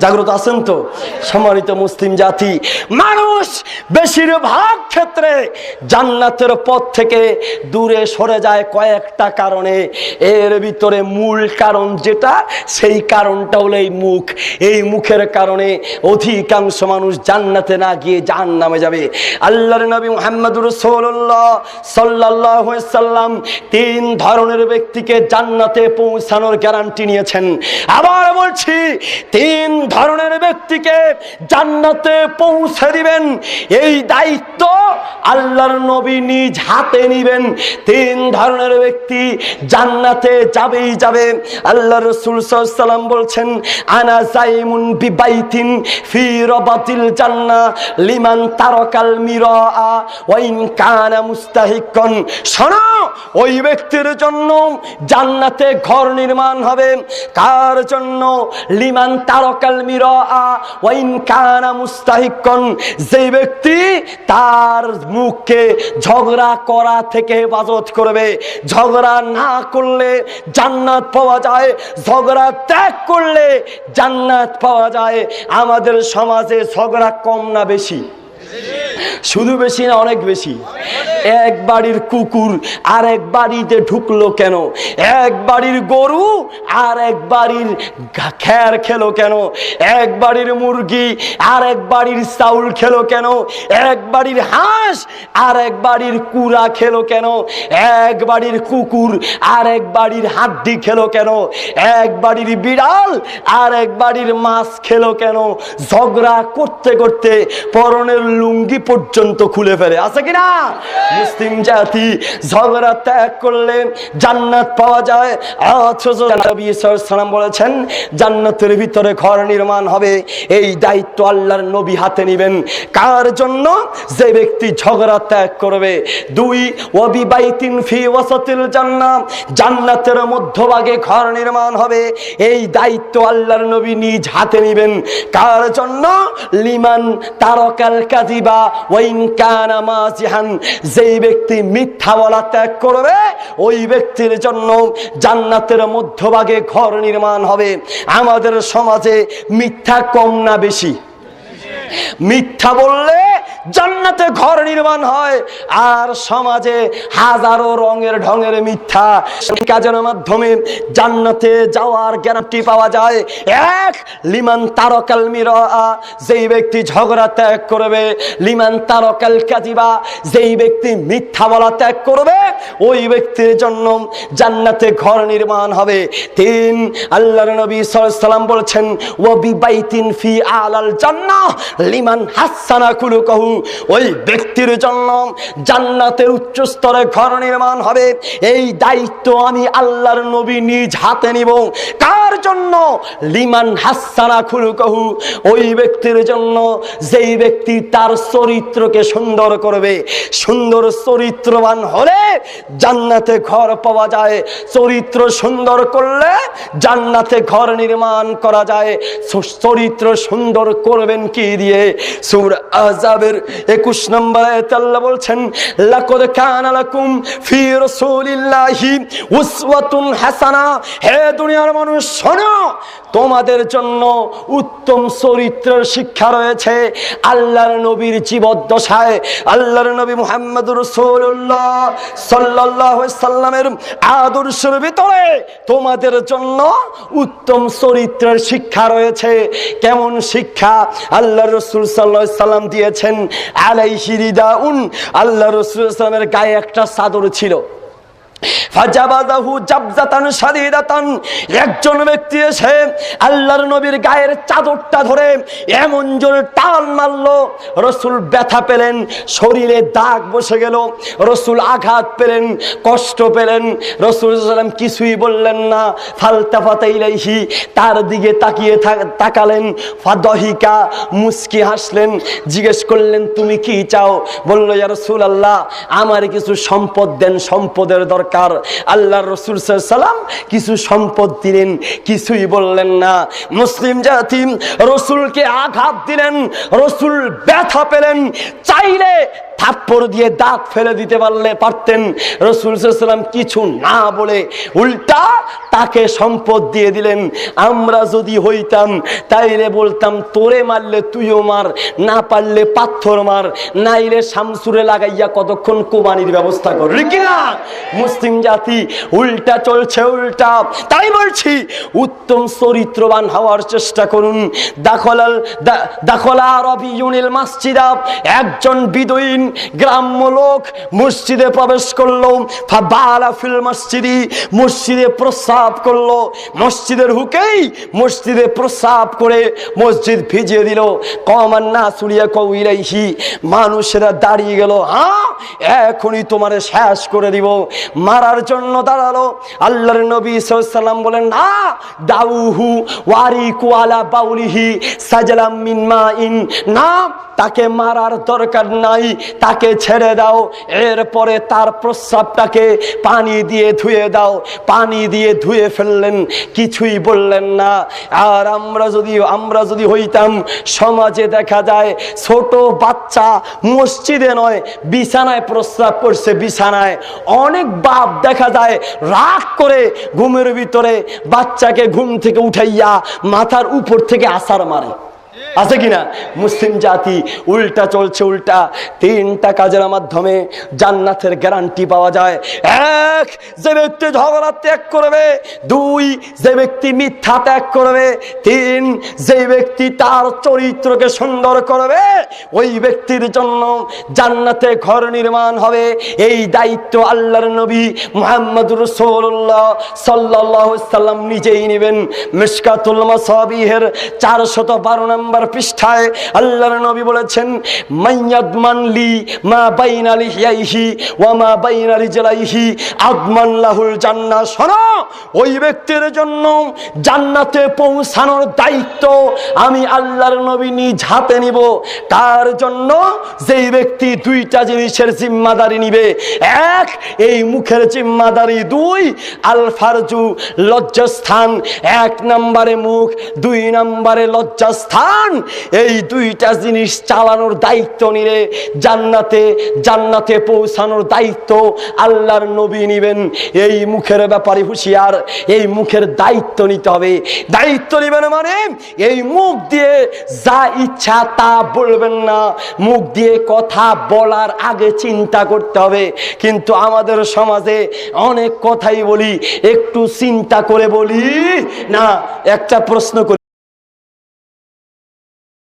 জাগ্রত আছেন তো? সম্মানিত মুসলিম জাতি মানুষ বেশিরভাগ ক্ষেত্রে জান্নাতের পথ থেকে দূরে সরে যায় কয়েকটা কারণে। এর ভিতরে মূল কারণ যেটা, সেই কারণটা হলো এই মুখ। এই মুখের কারণে অধিকাংশ মানুষ জান্নাতে না গিয়ে জাহান নামে যাবে। আল্লাহর নবী মোহাম্মদুর রসুল্লাহ সাল্লাহ সাল্লাম তিন ধরনের ব্যক্তিকে জান্নাতে পৌঁছানোর গ্যারান্টি নিয়েছেন। আবার বলছি, তিন ধরনের ব্যক্তিকে জান্নাতে পৌঁছে দিবেন। এই দায়িত্ব আল্লাহর নবী নিজ হাতে নিবেন। তিন ধরনের ব্যক্তি জান্নাতে যাবেই যাবে। আল্লাহ রসুল সাল্লাম বলছেন, আনা জাইমুন বিবাইতিন ফি রবাতিল জান্না লিমান তারকাল মিরা ওয়াইন কানা মুস্তাহিকন শোনো ওই ব্যক্তির জন্য জান্নাতে ঘর নির্মাণ হবে। কার জন্য? লিমান তারকাল মিরা ওয়াইন কানা মুস্তাহিকন যে ব্যক্তি তার মুখকে ঝগড়া করা থেকে হেফাজত করবে। ঝগড়া না করলে জান্নাত পাওয়া যায়। ঝগড়া ত্যাগ করলে জান্নাত পাওয়া যায়। আমাদের সমাজে ঝগড়া কম না বেশি? শুধু বেশি না অনেক বেশি এক বাড়ির কুকুর আর এক বাড়িতে ঢুকলো কেন এক বাড়ির গরু আর এক বাড়ির খ্যার খেলো কেন এক বাড়ির মুরগি আর এক বাড়ির চাউল খেলো কেন এক বাড়ির হাঁস আর এক বাড়ির কুড়া খেলো কেন এক বাড়ির কুকুর আর এক বাড়ির হাড্ডি খেলো কেন এক বাড়ির বিড়াল আর এক বাড়ির মাছ খেলো কেন ঝগড়া করতে করতে পরনের লুঙ্গি পর্যন্ত খুলে ফেলে। আছে কিনা? মুসলিম জাতি ঝগড়া ত্যাগ করলে জান্নাত পাওয়া যায়। সাল্লাম বলেছেন, জান্নাতের ভিতরে ঘর নির্মাণ হবে। এই দায়িত্ব আল্লাহর নবী হাতে নেবেন। কার জন্য? যে ব্যক্তি ঝগড়া ত্যাগ করবে। দুই, ওয়াবিবাইতিন ফি ওয়াসাতিল জান্নাত জান্নাতের মধ্যভাগে ঘর নির্মাণ হবে। এই দায়িত্ব আল্লাহর নবী নিজ হাতে নেবেন। কার জন্য? লিমান তারকাল কাজিবা যেই ব্যক্তি মিথ্যা বলা ত্যাগ করবে, ওই ব্যক্তির জন্য জান্নাতের মধ্যভাগে ঘর নির্মাণ হবে। আমাদের সমাজে মিথ্যা কম না বেশি। মিথ্যা বললে জান্নাতে ঘর নির্মাণ হয়, আর সমাজে হাজারো রঙের ঢঙের মিথ্যা কাজের মাধ্যমে জান্নাতে যাওয়ার গ্যারান্টি পাওয়া যায়। এক, লিমান তারকাল মিরা যেই ব্যক্তি ঝগড়া ত্যাগ করবে, লিমান তারকাল কাজিবা যেই ব্যক্তি মিথ্যা বলা ত্যাগ করবে, ওই ব্যক্তির জন্য জান্নাতে ঘর নির্মাণ হবে। তিন, আল্লাহর নবী সাল্লাম বলছেন ও বিবাইতিন ফি আলাল জান্নাহ, লিমান হাসানা কুলুকাহু ওই ব্যক্তির জন্য জান্নাতের উচ্চ স্তরে ঘর নির্মাণ হবে। এই দায়িত্ব আমি আল্লাহর নবী নিজ হাতে নিব। কার জন্য? লিমান হাসানা খুলুকাহু। ওই ব্যক্তির জন্য যেই ব্যক্তি তার চরিত্রকে সুন্দর করবে। সুন্দর চরিত্রবান হলে জান্নাতে ঘর পাওয়া যায়। চরিত্র সুন্দর করলে জান্নাতে ঘর নির্মাণ করা যায়। চরিত্র সুন্দর করবেন কি দিয়ে? সুর আজাবের একুশ নম্বর বলছেন রাসূলিল্লাহি তোমাদের জন্য উত্তম চরিত্রের শিক্ষা রয়েছে আল্লাহর নবীর জীবদ্দশায়। আল্লাহর নবী মুহাম্মদ রসুল্লাহ সাল্লাহ সাল্লামের আদর্শের ভিতরে তোমাদের জন্য উত্তম চরিত্রের শিক্ষা রয়েছে। কেমন শিক্ষা আল্লাহ রসুল সাল্লাহ সাল্লাম দিয়েছেন? আলাই হিরিদা উন আল্লাহ রসুল সাল্লামের গায়ে একটা চাদর ছিল। একজন ব্যক্তি এসে আল্লাহর নবীর গায়ের চাদরটা ধরে এমন জোরে টান মারলো, রসুল ব্যথা পেলেন, শরীরে দাগ বসে গেল, রসুল আঘাত পেলেন, কষ্ট পেলেন, রসুল সাল্লাম কিছুই বললেন না। ফালতা ফাতাইলাইহি তার দিকে তাকিয়ে তাকালেন, ফাদহিকা মুস্কি হাসলেন, জিজ্ঞেস করলেন, তুমি কি চাও? বলল, ইয়া রসুল আল্লাহ আমার কিছু সম্পদ দেন, সম্পদের দরকার আল্লাহ রসুল সাল্লাম কিছু সম্পদ দিলেন, কিছুই বললেন না। মুসলিম জাতি রসুলকে আঘাত দিলেন, রসুল ব্যথা পেলেন, চাইলে থাপ্পড় দিয়ে দাঁত ফেলে দিতে পারলে পারতেন। রসুল সাল্লাম কিছু না বলে উল্টা তাকে সম্পদ দিয়ে দিলেন। আমরা যদি হইতাম, তাইলে বলতাম, তোরে মারলে তুইও মার, না পারলে পাথর মার, নাইলে শামসুরে লাগাইয়া কতক্ষণ কোমানির ব্যবস্থা কর। কিনা? মুসলিম জাতি উল্টা চলছে উল্টা। তাই বলছি, উত্তম চরিত্রবান হওয়ার চেষ্টা করুন। দাখলাল দাখলা রবিউনিল মাসজিদা, একজন বিদয়ীন গ্রাম্য লোক মসজিদে প্রবেশ করল ফিল মসজিদি, মসজিদে প্রস্রাব করল। মসজিদের হুকেই মসজিদে প্রস্রাব করে মসজিদ ভিজিয়ে দিল। কমান না সুরিয়া কইলাইহি মানুষেরা দাঁড়িয়ে গেল হ্যাঁ এখনই তোমারে শেষ করে দিব। মারার জন্য দাঁড়াল। আল্লাহর নবী সাল্লাম বলেন, না, দাউহু ওয়ারি কুয়ালা বাউলিহি সাজলাম মিন মাইন। না, তাকে মারার দরকার নাই, তাকে ছেড়ে দাও। এরপরে তার প্রস্রাবটাকে পানি দিয়ে ধুয়ে দাও। পানি দিয়ে ধুয়ে ফেললেন, কিছুই বললেন না। আর আমরা যদি আমরা যদি হইতাম, সমাজে দেখা যায়, ছোট বাচ্চা মসজিদে নয় বিছানায় প্রস্রাব করছে, বিছানায় অনেক বাপ দেখা যায় রাগ করে ঘুমের ভিতরে বাচ্চাকে ঘুম থেকে উঠাইয়া মাথার উপর থেকে আসার মারে। আছে কিনা? মুসলিম জাতি উল্টা চলছে উল্টা। তিনটা কাজের মাধ্যমে জান্নাতের গ্যারান্টি পাওয়া যায়। এক, যে ব্যক্তি ঝগড়া ত্যাগ করবে, দুই, যে ব্যক্তি মিথ্যা ত্যাগ করবে, তিন, যে ব্যক্তি তার চরিত্রকে সুন্দর করবে, ওই ব্যক্তির জন্য জান্নাতে ঘর নির্মাণ হবে। এই দায়িত্ব আল্লাহর নবী মোহাম্মদ রসুল্লাহ সাল্লাহ সাল্লাম নিজেই নেবেন। মিসকাতুল মাসাবিহের চারশত বারো নম্বর পৃষ্ঠায় আল্লাহর নবী বলেছেন মাইয়াদ মানলি মা বাইনা লিহিয়াইহি ওয়া মা বাইনা রিজলাইহি আদমান লাহুল শোনো, ওই ব্যক্তির জন্য জান্নাতে পৌঁছানোর দায়িত্ব আমি আল্লাহর নবী নিজ হাতে নিব। তার জন্য যেই ব্যক্তি দুইটা জিনিসের জিম্মাদারি নিবে, এক, এই মুখের জিম্মাদারি, দুই, আলফারজু লজ্জাস্থান, এক নম্বরে মুখ, দুই নম্বরে লজ্জাস্থান এই দুইটা জিনিস চালানোর দায়িত্ব নিলে জান্নাতে জান্নাতে পৌঁছানোর দায়িত্ব আল্লাহর নবী নিবেন। এই মুখের ব্যাপারে হুঁশিয়ার, এই মুখের দায়িত্ব নিতে হবে। দায়িত্ব নিবেন মানে এই মুখ দিয়ে যা ইচ্ছা তা বলবেন না। মুখ দিয়ে কথা বলার আগে চিন্তা করতে হবে। কিন্তু আমাদের সমাজে অনেক কথাই বলি, একটু চিন্তা করে বলি, না, একটা প্রশ্ন করি।